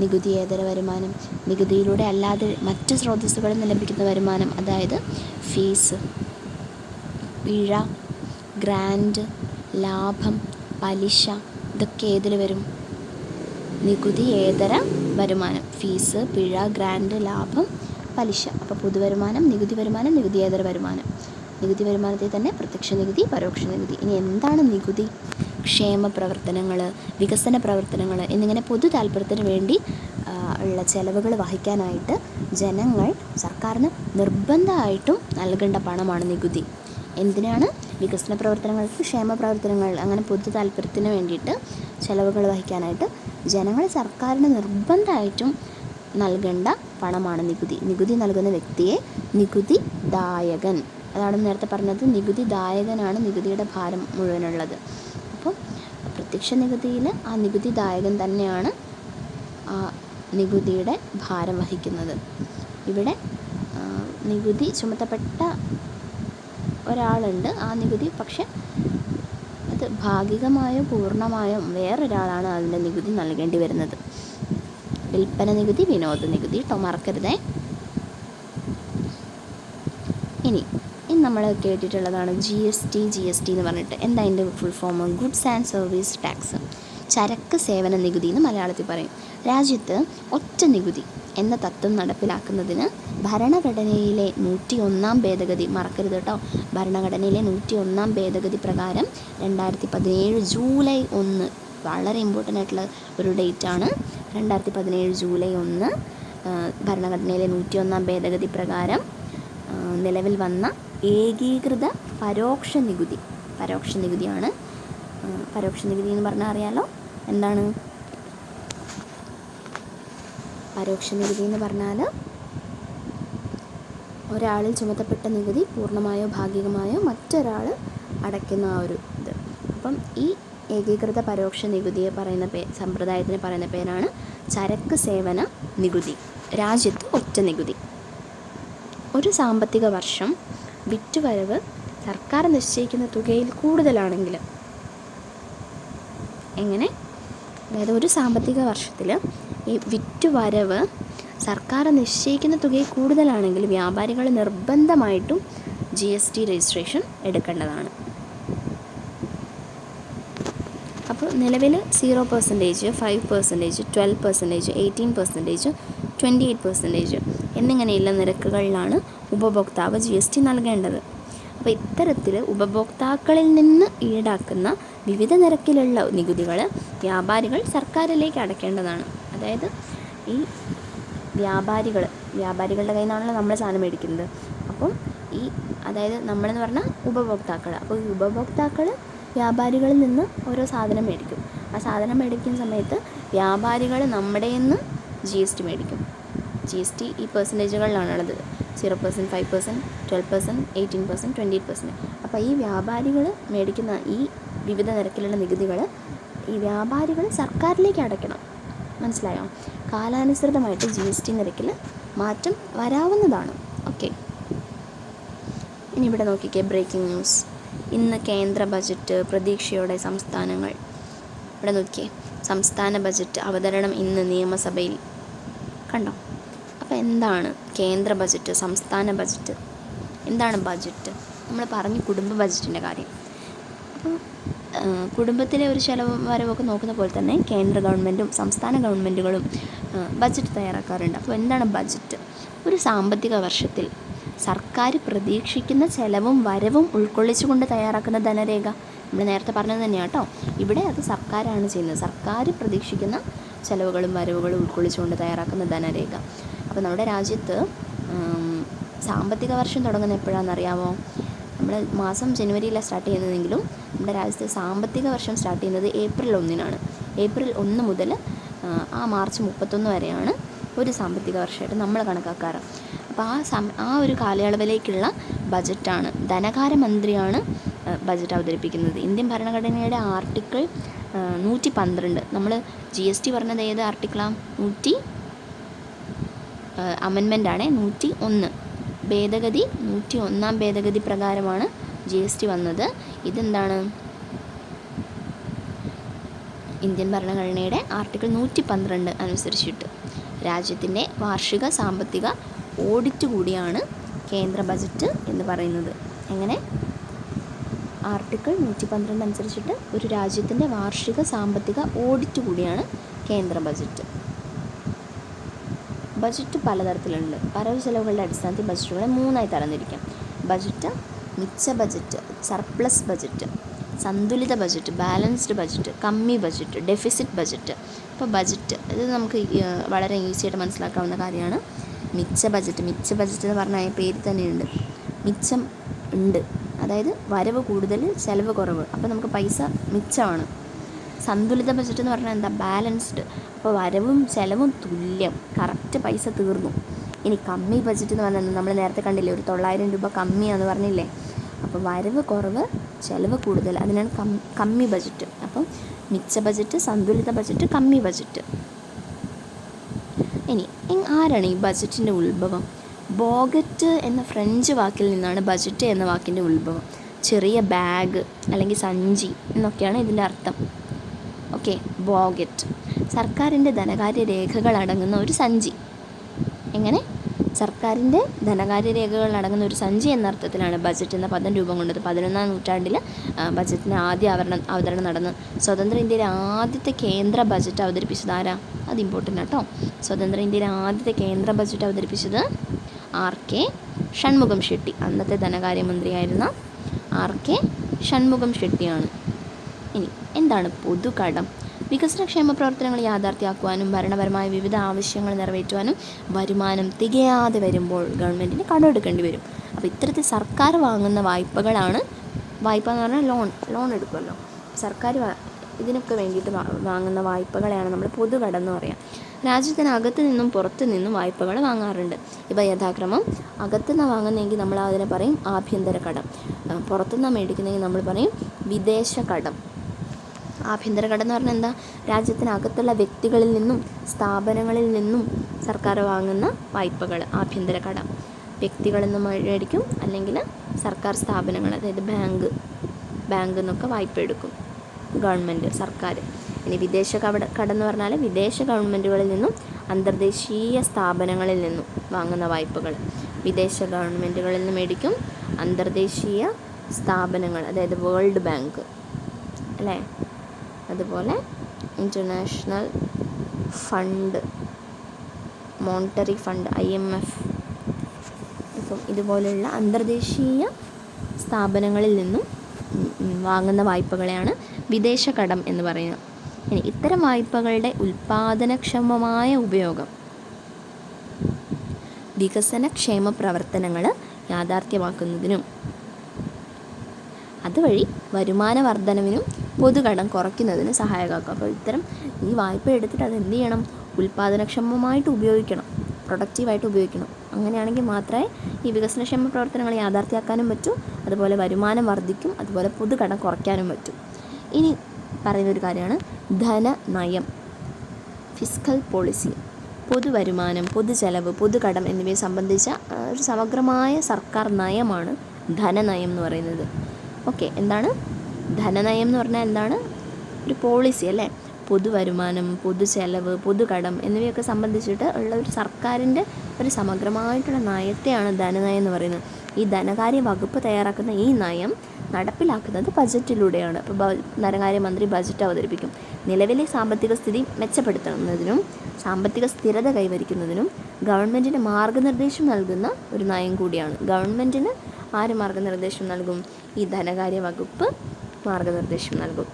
നികുതി ഏതര വരുമാനം? നികുതിയിലൂടെ അല്ലാതെ മറ്റ് സ്രോതസ്സുകളിൽ നിന്ന് ലഭിക്കുന്ന വരുമാനം അതായത് ഫീസ് പിഴ ഗ്രാൻഡ് ലാഭം പലിശ ഇതൊക്കെ ഏതിൽ വരും? ഏതര വരുമാനം? ഫീസ് പിഴ ഗ്രാൻഡ് ലാഭം പലിശ അപ്പോൾ പൊതുവരുമാനം നികുതി വരുമാനം നികുതിയേതര വരുമാനം. നികുതി വരുമാനത്തിൽ തന്നെ പ്രത്യക്ഷ നികുതി പരോക്ഷ നികുതി. ഇനി എന്താണ് നികുതി? ക്ഷേമ പ്രവർത്തനങ്ങൾ വികസന പ്രവർത്തനങ്ങൾ എന്നിങ്ങനെ പൊതു താല്പര്യത്തിന് വേണ്ടി ഉള്ള ചെലവുകൾ വഹിക്കാനായിട്ട് ജനങ്ങൾ സർക്കാരിന് നിർബന്ധമായിട്ടും നൽകേണ്ട പണമാണ് നികുതി. എന്തിനാണ്? വികസന പ്രവർത്തനങ്ങൾക്ക് ക്ഷേമ പ്രവർത്തനങ്ങൾ അങ്ങനെ പൊതു താല്പര്യത്തിന് വേണ്ടിയിട്ട് ചെലവുകൾ വഹിക്കാനായിട്ട് ജനങ്ങൾ സർക്കാരിന് നിർബന്ധമായിട്ടും നൽകേണ്ട പണമാണ് നികുതി. നികുതി നൽകുന്ന വ്യക്തിയെ നികുതി ദായകൻ അതാണ് നേരത്തെ പറഞ്ഞത്. നികുതി ദായകനാണ് നികുതിയുടെ ഭാരം മുഴുവനുള്ളത്. അപ്പോൾ പ്രത്യക്ഷ നികുതിയിൽ ആ നികുതി ദായകൻ തന്നെയാണ് ആ നികുതിയുടെ ഭാരം വഹിക്കുന്നത്. ഇവിടെ നികുതി ചുമത്തപ്പെട്ട ഒരാളുണ്ട്. ആ നികുതി പക്ഷെ അത് ഭാഗികമായോ പൂർണമായോ വേറൊരാളാണ് അതിന്റെ നികുതി നൽകേണ്ടി വരുന്നത്. വിൽപ്പന നികുതി വിനോദ നികുതി കേട്ടോ മറക്കരുതേ. ഇനി ഇനി നമ്മൾ കേട്ടിട്ടുള്ളതാണ് G S T G S T എന്ന് പറഞ്ഞിട്ട് എന്താ അതിന്റെ full form goods and service tax ചരക്ക് സേവന നികുതി എന്ന് മലയാളത്തിൽ പറയും. രാജ്യത്ത് ഒറ്റ നികുതി എന്ന തത്വം നടപ്പിലാക്കുന്നതിന് ഭരണഘടനയിലെ നൂറ്റി ഒന്നാം ഭേദഗതി മറക്കരുത് കേട്ടോ. ഭരണഘടനയിലെ നൂറ്റി ഒന്നാം ഭേദഗതി പ്രകാരം രണ്ടായിരത്തി പതിനേഴ് ജൂലൈ ഒന്ന് വളരെ ഇമ്പോർട്ടന്റ് ആയിട്ടുള്ള ഒരു ഡേറ്റാണ് രണ്ടായിരത്തി പതിനേഴ് ജൂലൈ ഒന്ന് ഭരണഘടനയിലെ നൂറ്റിയൊന്നാം ഭേദഗതി പ്രകാരം നിലവിൽ വന്ന ഏകീകൃത പരോക്ഷ നികുതി. പരോക്ഷ നികുതിയാണ്. പരോക്ഷ നികുതി എന്ന് പറഞ്ഞാൽ അറിയാലോ? എന്താണ്? പരോക്ഷ നികുതി എന്ന് പറഞ്ഞാൽ ഒരാളിൽ ചുമത്തപ്പെട്ട നികുതി പൂർണമായോ ഭാഗികമായോ മറ്റൊരാൾ അടയ്ക്കുന്ന ആ ഒരു ഇത്. അപ്പം ഈ ഏകീകൃത പരോക്ഷ നികുതിയെ പറയുന്ന പേ സമ്പ്രദായത്തിന് പറയുന്ന പേരാണ് ചരക്ക് സേവന നികുതി രാജ്യത്ത് ഒറ്റ നികുതി. ഒരു സാമ്പത്തിക വർഷം വിറ്റുവരവ് സർക്കാർ നിശ്ചയിക്കുന്ന തുകയിൽ കൂടുതലാണെങ്കിൽ എങ്ങനെ? അതായത് ഒരു സാമ്പത്തിക വർഷത്തിൽ ഈ വിറ്റുവരവ് സർക്കാർ നിശ്ചയിക്കുന്ന തുകയിൽ കൂടുതലാണെങ്കിൽ വ്യാപാരികൾ നിർബന്ധമായിട്ടും ജി എസ് ടി രജിസ്ട്രേഷൻ എടുക്കേണ്ടതാണ്. അപ്പോൾ നിലവിൽ zero percentage five percentage twelve percentage eighteen percentage twenty eight percentage എന്നിങ്ങനെയുള്ള നിരക്കുകളിലാണ് ഉപഭോക്താവ് ജി എസ് ടി നൽകേണ്ടത്. അപ്പോൾ ഇത്തരത്തിൽ ഉപഭോക്താക്കളിൽ നിന്ന് ഈടാക്കുന്ന വിവിധ നിരക്കിലുള്ള നികുതികൾ വ്യാപാരികൾ സർക്കാരിലേക്ക് അടയ്ക്കേണ്ടതാണ്. അതായത് ഈ വ്യാപാരികൾ വ്യാപാരികളുടെ കയ്യിൽ നിന്നാണല്ലോ നമ്മൾ സാധനം മേടിക്കുന്നത്. അപ്പം ഈ അതായത് നമ്മളെന്ന് പറഞ്ഞാൽ ഉപഭോക്താക്കൾ. അപ്പോൾ ഈ ഉപഭോക്താക്കൾ വ്യാപാരികളിൽ നിന്ന് ഓരോ സാധനം മേടിക്കും. ആ സാധനം മേടിക്കുന്ന സമയത്ത് വ്യാപാരികൾ നമ്മുടെ നിന്ന് ജി എസ് ടി മേടിക്കും. ജി എസ് ടി ഈ പെർസെന്റേജുകളിലാണുള്ളത് zero percent five percent twelve percent eighteen percent twenty eight percent അപ്പോൾ ഈ വ്യാപാരികൾ മേടിക്കുന്ന ഈ വിവിധ നിരക്കിലുള്ള നികുതികൾ ഈ വ്യാപാരികൾ സർക്കാരിലേക്ക് അടയ്ക്കണം. മനസ്സിലായോ? കാലാനുസൃതമായിട്ട് ജി എസ് ടി നിരക്കിൽ മാറ്റം വരാവുന്നതാണ്. ഓക്കെ ഇനി ഇവിടെ നോക്കിക്കേ ബ്രേക്കിംഗ് ന്യൂസ് ഇന്ന് കേന്ദ്ര ബജറ്റ് പ്രതീക്ഷയോടെ സംസ്ഥാനങ്ങൾ. ഇവിടെ നോക്കിയേ സംസ്ഥാന ബജറ്റ് അവതരണം ഇന്ന് നിയമസഭയിൽ. കണ്ടോ? അപ്പോൾ എന്താണ് കേന്ദ്ര ബജറ്റ് സംസ്ഥാന ബജറ്റ്? എന്താണ് ബജറ്റ്? നമ്മൾ പറഞ്ഞു കുടുംബ ബജറ്റിന്റെ കാര്യം. അപ്പോൾ കുടുംബത്തിലെ ഒരു ചിലവ് വരവൊക്കെ നോക്കുന്ന പോലെ തന്നെ കേന്ദ്ര ഗവൺമെന്റും സംസ്ഥാന ഗവൺമെന്റുകളും ബജറ്റ് തയ്യാറാക്കാറുണ്ട്. അപ്പോൾ എന്താണ് ബജറ്റ്? ഒരു സാമ്പത്തിക വർഷത്തിൽ സർക്കാർ പ്രതീക്ഷിക്കുന്ന ചെലവും വരവും ഉൾക്കൊള്ളിച്ചുകൊണ്ട് തയ്യാറാക്കുന്ന ധനരേഖ. നമ്മൾ നേരത്തെ പറഞ്ഞത് തന്നെയാണ് കേട്ടോ. ഇവിടെ അത് സർക്കാരാണ് ചെയ്യുന്നത്. സർക്കാർ പ്രതീക്ഷിക്കുന്ന ചെലവുകളും വരവുകളും ഉൾക്കൊള്ളിച്ചുകൊണ്ട് തയ്യാറാക്കുന്ന ധനരേഖ. അപ്പോൾ നമ്മുടെ രാജ്യത്ത് സാമ്പത്തിക വർഷം തുടങ്ങുന്ന എപ്പോഴാണെന്ന് അറിയാമോ നമ്മൾ മാസം ജനുവരിയിലാണ് സ്റ്റാർട്ട് ചെയ്യുന്നതെങ്കിലും നമ്മുടെ രാജ്യത്തെ സാമ്പത്തിക വർഷം സ്റ്റാർട്ട് ചെയ്യുന്നത് ഏപ്രിൽ ഒന്നിനാണ്. ഏപ്രിൽ ഒന്ന് മുതൽ ആ മാർച്ച് മുപ്പത്തൊന്ന് വരെയാണ് ഒരു സാമ്പത്തിക വർഷമായിട്ട് നമ്മൾ കണക്കാക്കാറ്. അപ്പോൾ ആ സം ആ ഒരു കാലയളവിലേക്കുള്ള ബജറ്റാണ്. ധനകാര്യമന്ത്രിയാണ് മന്ത്രിയാണ് ബജറ്റ് അവതരിപ്പിക്കുന്നത്. ഇന്ത്യൻ ഭരണഘടനയുടെ ആർട്ടിക്കിൾ നൂറ്റി പന്ത്രണ്ട് നമ്മൾ ജി എസ് ടി പറഞ്ഞത് ഏത് ആർട്ടിക്കിളാണ് നൂറ്റി അമെൻമെന്റാണ് നൂറ്റി ഒന്ന് ഭേദഗതി നൂറ്റി ഒന്നാം ഭേദഗതി പ്രകാരമാണ് ജി എസ് ടി വന്നത്. ഇതെന്താണ്? ഇന്ത്യൻ ഭരണഘടനയുടെ ആർട്ടിക്കിൾ നൂറ്റി പന്ത്രണ്ട് അനുസരിച്ചിട്ട്. രാജ്യത്തിന്റെ വാർഷിക സാമ്പത്തിക ഓഡിറ്റ് കൂടിയാണ് കേന്ദ്ര ബജറ്റ് എന്ന് പറയുന്നത്. എങ്ങനെ? ആർട്ടിക്കിൾ നൂറ്റി പന്ത്രണ്ട് അനുസരിച്ചിട്ട് ഒരു രാജ്യത്തിന്റെ വാർഷിക സാമ്പത്തിക ഓഡിറ്റ് കൂടിയാണ് കേന്ദ്ര ബജറ്റ്. ബജറ്റ് പലതരത്തിലുണ്ട്. വരവ് ചെലവുകളുടെ അടിസ്ഥാനത്തിൽ ബജറ്റുകളെ മൂന്നായി തരംതിരിക്കാം. ബജറ്റ് മിച്ച ബജറ്റ് സർപ്ലസ് ബജറ്റ് സന്തുലിത ബജറ്റ് ബാലൻസ്ഡ് ബജറ്റ് കമ്മി ബജറ്റ് ഡെഫിസിറ്റ് ബജറ്റ്. ഇപ്പോൾ ബജറ്റ് ഇത് നമുക്ക് വളരെ ഈസിയായിട്ട് മനസ്സിലാക്കാവുന്ന കാര്യമാണ്. മിച്ച ബജറ്റ് മിച്ച ബജറ്റ് എന്ന് പറഞ്ഞാൽ പേര് തന്നെയുണ്ട്. മിച്ചം ഉണ്ട്. അതായത് വരവ് കൂടുതൽ ചിലവ് കുറവ്. അപ്പോൾ നമുക്ക് പൈസ മിച്ചമാണ്. സന്തുലിത ബജറ്റ് എന്ന് പറഞ്ഞാൽ എന്താ? ബാലൻസ്ഡ്. അപ്പോൾ വരവും ചിലവും തുല്യം. കറക്റ്റ് പൈസ തീർന്നു. ഇനി കമ്മി ബജറ്റ് എന്ന് പറഞ്ഞാൽ നമ്മൾ നേരത്തെ കണ്ടില്ലേ ഒരു തൊള്ളായിരം രൂപ കമ്മിയാന്ന് പറഞ്ഞില്ലേ? അപ്പോൾ വരവ് കുറവ് ചിലവ് കൂടുതൽ. അതിനാണ് കമ്മി ബജറ്റ്. അപ്പം മിച്ച ബജറ്റ് സന്തുലിത ബജറ്റ് കമ്മി ബജറ്റ്. ആരാണ് ഈ ബജറ്റിന്റെ ഉത്ഭവം? ബോഗറ്റ് എന്ന ഫ്രഞ്ച് വാക്കിൽ നിന്നാണ് ബജറ്റ് എന്ന വാക്കിന്റെ ഉത്ഭവം. ചെറിയ ബാഗ് അല്ലെങ്കിൽ സഞ്ചി എന്നൊക്കെയാണ് ഇതിന്റെ അർത്ഥം. ഓക്കെ ബോഗറ്റ്. സർക്കാരിന്റെ ധനകാര്യ രേഖകൾ അടങ്ങുന്ന ഒരു സഞ്ചി. എങ്ങനെ? സർക്കാരിന്റെ ധനകാര്യ രേഖകൾ അടങ്ങുന്ന ഒരു സഞ്ചി എന്ന അർത്ഥത്തിലാണ് ബജറ്റ് എന്ന പദം രൂപം കൊണ്ടത്. പതിനൊന്നാം നൂറ്റാണ്ടിൽ ബജറ്റിന് ആദ്യ അവതരണം അവതരണം നടന്നു സ്വതന്ത്ര ഇന്ത്യയിലെ ആദ്യത്തെ കേന്ദ്ര ബജറ്റ് അവതരിപ്പിച്ചത് ആരാ? അത് ഇമ്പോർട്ടന്റ് കേട്ടോ സ്വതന്ത്ര ഇന്ത്യയിലെ ആദ്യത്തെ കേന്ദ്ര ബജറ്റ് അവതരിപ്പിച്ചത് ആർ കെ ഷൺമുഖം ഷെട്ടി. അന്നത്തെ ധനകാര്യമന്ത്രിയായിരുന്ന ആർ കെ ഷൺമുഖം ഷെട്ടിയാണ്. ഇനി എന്താണ് പൊതുകടം? വികസനക്ഷേമ പ്രവർത്തനങ്ങൾ യാഥാർത്ഥ്യമാക്കുവാനും ഭരണപരമായ വിവിധ ആവശ്യങ്ങൾ നിറവേറ്റുവാനും വരുമാനം തികയാതെ വരുമ്പോൾ ഗവൺമെന്റിന് കടമെടുക്കേണ്ടി വരും. അപ്പോൾ ഇത്തരത്തിൽ സർക്കാർ വാങ്ങുന്ന വായ്പകളാണ് വായ്പ എന്ന് പറഞ്ഞാൽ ലോൺ ലോൺ എടുക്കുമല്ലോ. സർക്കാർ ഇതിനൊക്കെ വേണ്ടിയിട്ട് വാങ്ങുന്ന വായ്പകളെയാണ് നമ്മൾ പൊതുകടം എന്ന് പറയാം. രാജ്യത്തിനകത്ത് നിന്നും പുറത്തു നിന്നും വായ്പകൾ വാങ്ങാറുണ്ട്. ഇപ്പോൾ യഥാക്രമം അകത്തുനിന്ന് വാങ്ങുന്നെങ്കിൽ നമ്മൾ അതിനെ പറയും ആഭ്യന്തര കടം. പുറത്തുനിന്ന് മേടിക്കുന്നെങ്കിൽ നമ്മൾ പറയും വിദേശ കടം. ആഭ്യന്തര കടം എന്ന് പറഞ്ഞാൽ എന്താ? രാജ്യത്തിനകത്തുള്ള വ്യക്തികളിൽ നിന്നും സ്ഥാപനങ്ങളിൽ നിന്നും സർക്കാർ വാങ്ങുന്ന വായ്പകൾ ആഭ്യന്തര കടം. വ്യക്തികളിൽ നിന്നും മേടിക്കും അല്ലെങ്കിൽ സർക്കാർ സ്ഥാപനങ്ങൾ അതായത് ബാങ്ക് ബാങ്കിൽ നിന്നൊക്കെ വായ്പ എടുക്കും. ഗവൺമെന്റ് സർക്കാർ. ഇനി വിദേശ കട കടം പറഞ്ഞാൽ വിദേശ ഗവൺമെന്റുകളിൽ നിന്നും അന്തർദേശീയ സ്ഥാപനങ്ങളിൽ നിന്നും വാങ്ങുന്ന വായ്പകൾ. വിദേശ ഗവൺമെന്റുകളിൽ നിന്ന് മേടിക്കും അന്തർദേശീയ സ്ഥാപനങ്ങൾ അതായത് വേൾഡ് ബാങ്ക്. അല്ലേ? അതുപോലെ international fund monetary fund I M F ഇപ്പം ഇതുപോലെയുള്ള അന്തർദേശീയ സ്ഥാപനങ്ങളിൽ നിന്നും വാങ്ങുന്ന വായ്പകളെയാണ് വിദേശ കടം എന്ന് പറയുന്നത്. ഇനി ഇത്തരം വായ്പകളുടെ ഉൽപാദനക്ഷമമായ ഉപയോഗം വികസനക്ഷേമ പ്രവർത്തനങ്ങൾ യാഥാർത്ഥ്യമാക്കുന്നതിനും അതുവഴി വരുമാന വർധനവിനും പൊതുകടം കുറയ്ക്കുന്നതിന് സഹായകമാക്കും. അപ്പോൾ ഇത്തരം ഈ വായ്പ എടുത്തിട്ട് അത് എന്ത് ചെയ്യണം? ഉൽപ്പാദനക്ഷമമായിട്ട് ഉപയോഗിക്കണം. പ്രൊഡക്റ്റീവായിട്ട് ഉപയോഗിക്കണം. അങ്ങനെയാണെങ്കിൽ മാത്രമേ ഈ വികസനക്ഷമ പ്രവർത്തനങ്ങൾ യാഥാർത്ഥ്യമാക്കാനും പറ്റൂ അതുപോലെ വരുമാനം വർദ്ധിക്കും അതുപോലെ പൊതുകടം കുറയ്ക്കാനും പറ്റും. ഇനി പറയുന്ന ഒരു കാര്യമാണ് ധനനയം. Fiscal policy. പൊതുവരുമാനം പൊതുചെലവ് പൊതുകടം എന്നിവയെ സംബന്ധിച്ച ഒരു സമഗ്രമായ സർക്കാർ നയമാണ് ധനനയം എന്ന് പറയുന്നത്. ഓക്കെ എന്താണ്? ധനനയം എന്ന് പറഞ്ഞാൽ എന്താണ്? ഒരു പോളിസി അല്ലേ? പൊതുവരുമാനം പൊതുചെലവ് പൊതുകടം എന്നിവയൊക്കെ സംബന്ധിച്ചിട്ട് ഉള്ള ഒരു സർക്കാരിന്റെ ഒരു സമഗ്രമായിട്ടുള്ള നയത്തെയാണ് ധനനയം എന്ന് പറയുന്നത്. ഈ ധനകാര്യ വകുപ്പ് തയ്യാറാക്കുന്ന ഈ നയം നടപ്പിലാക്കുന്നത് ബജറ്റിലൂടെയാണ്. അപ്പോൾ ധനകാര്യമന്ത്രി ബജറ്റ് അവതരിപ്പിക്കും. നിലവിലെ സാമ്പത്തിക സ്ഥിതി മെച്ചപ്പെടുത്തുന്നതിനും സാമ്പത്തിക സ്ഥിരത കൈവരിക്കുന്നതിനും ഗവൺമെന്റിന് മാർഗനിർദ്ദേശം നൽകുന്ന ഒരു നയം കൂടിയാണ്. ഗവൺമെന്റിന് ആര് മാർഗനിർദ്ദേശം നൽകും? ഈ ധനകാര്യ വകുപ്പ് മാർഗനിർദ്ദേശം നൽകും.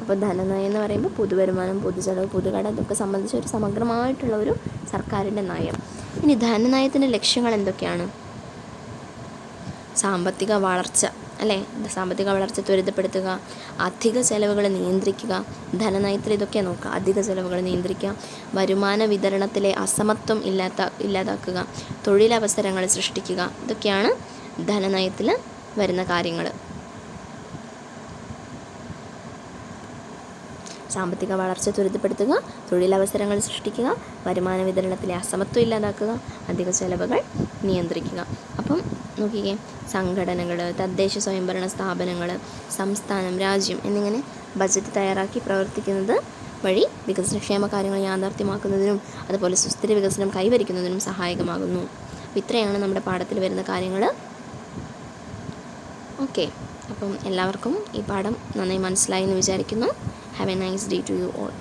അപ്പോൾ ധനനയം എന്ന് പറയുമ്പോൾ പൊതുവരുമാനം പൊതുചെലവ് പൊതുകടം ഇതൊക്കെ സംബന്ധിച്ച ഒരു സമഗ്രമായിട്ടുള്ള ഒരു സർക്കാരിന്റെ നയം. ഇനി ധനനയത്തിന്റെ ലക്ഷ്യങ്ങൾ എന്തൊക്കെയാണ്? സാമ്പത്തിക വളർച്ച അല്ലേ? സാമ്പത്തിക വളർച്ച ത്വരിതപ്പെടുത്തുക അധിക ചെലവുകൾ നിയന്ത്രിക്കുക ധനനയത്തിൽ ഇതൊക്കെ നോക്കുക. അധിക ചെലവുകൾ നിയന്ത്രിക്കുക വരുമാന വിതരണത്തിലെ അസമത്വം ഇല്ലാത്ത ഇല്ലാതാക്കുക തൊഴിലവസരങ്ങൾ സൃഷ്ടിക്കുക. ഇതൊക്കെയാണ് ധനനയത്തിൽ വരുന്ന കാര്യങ്ങൾ. സാമ്പത്തിക വളർച്ച ത്വരിതപ്പെടുത്തുക തൊഴിലവസരങ്ങൾ സൃഷ്ടിക്കുക വരുമാന വിതരണത്തിലെ അസമത്വം ഇല്ലാതാക്കുക അധിക ചെലവുകൾ നിയന്ത്രിക്കുക. അപ്പം നോക്കിക്കേ സംഘടനകൾ തദ്ദേശ സ്വയംഭരണ സ്ഥാപനങ്ങൾ സംസ്ഥാനം രാജ്യം എന്നിങ്ങനെ ബജറ്റ് തയ്യാറാക്കി പ്രവർത്തിക്കുന്നത് വഴി വികസനക്ഷേമ കാര്യങ്ങൾ യാഥാർത്ഥ്യമാക്കുന്നതിനും അതുപോലെ സുസ്ഥിര വികസനം കൈവരിക്കുന്നതിനും സഹായകമാകുന്നു. ഇത്രയാണ് നമ്മുടെ പാഠത്തിൽ വരുന്ന കാര്യങ്ങൾ. ഓക്കെ. അപ്പം എല്ലാവർക്കും ഈ പാഠം നന്നായി മനസ്സിലായി എന്ന് വിചാരിക്കുന്നു. Have a nice day to you all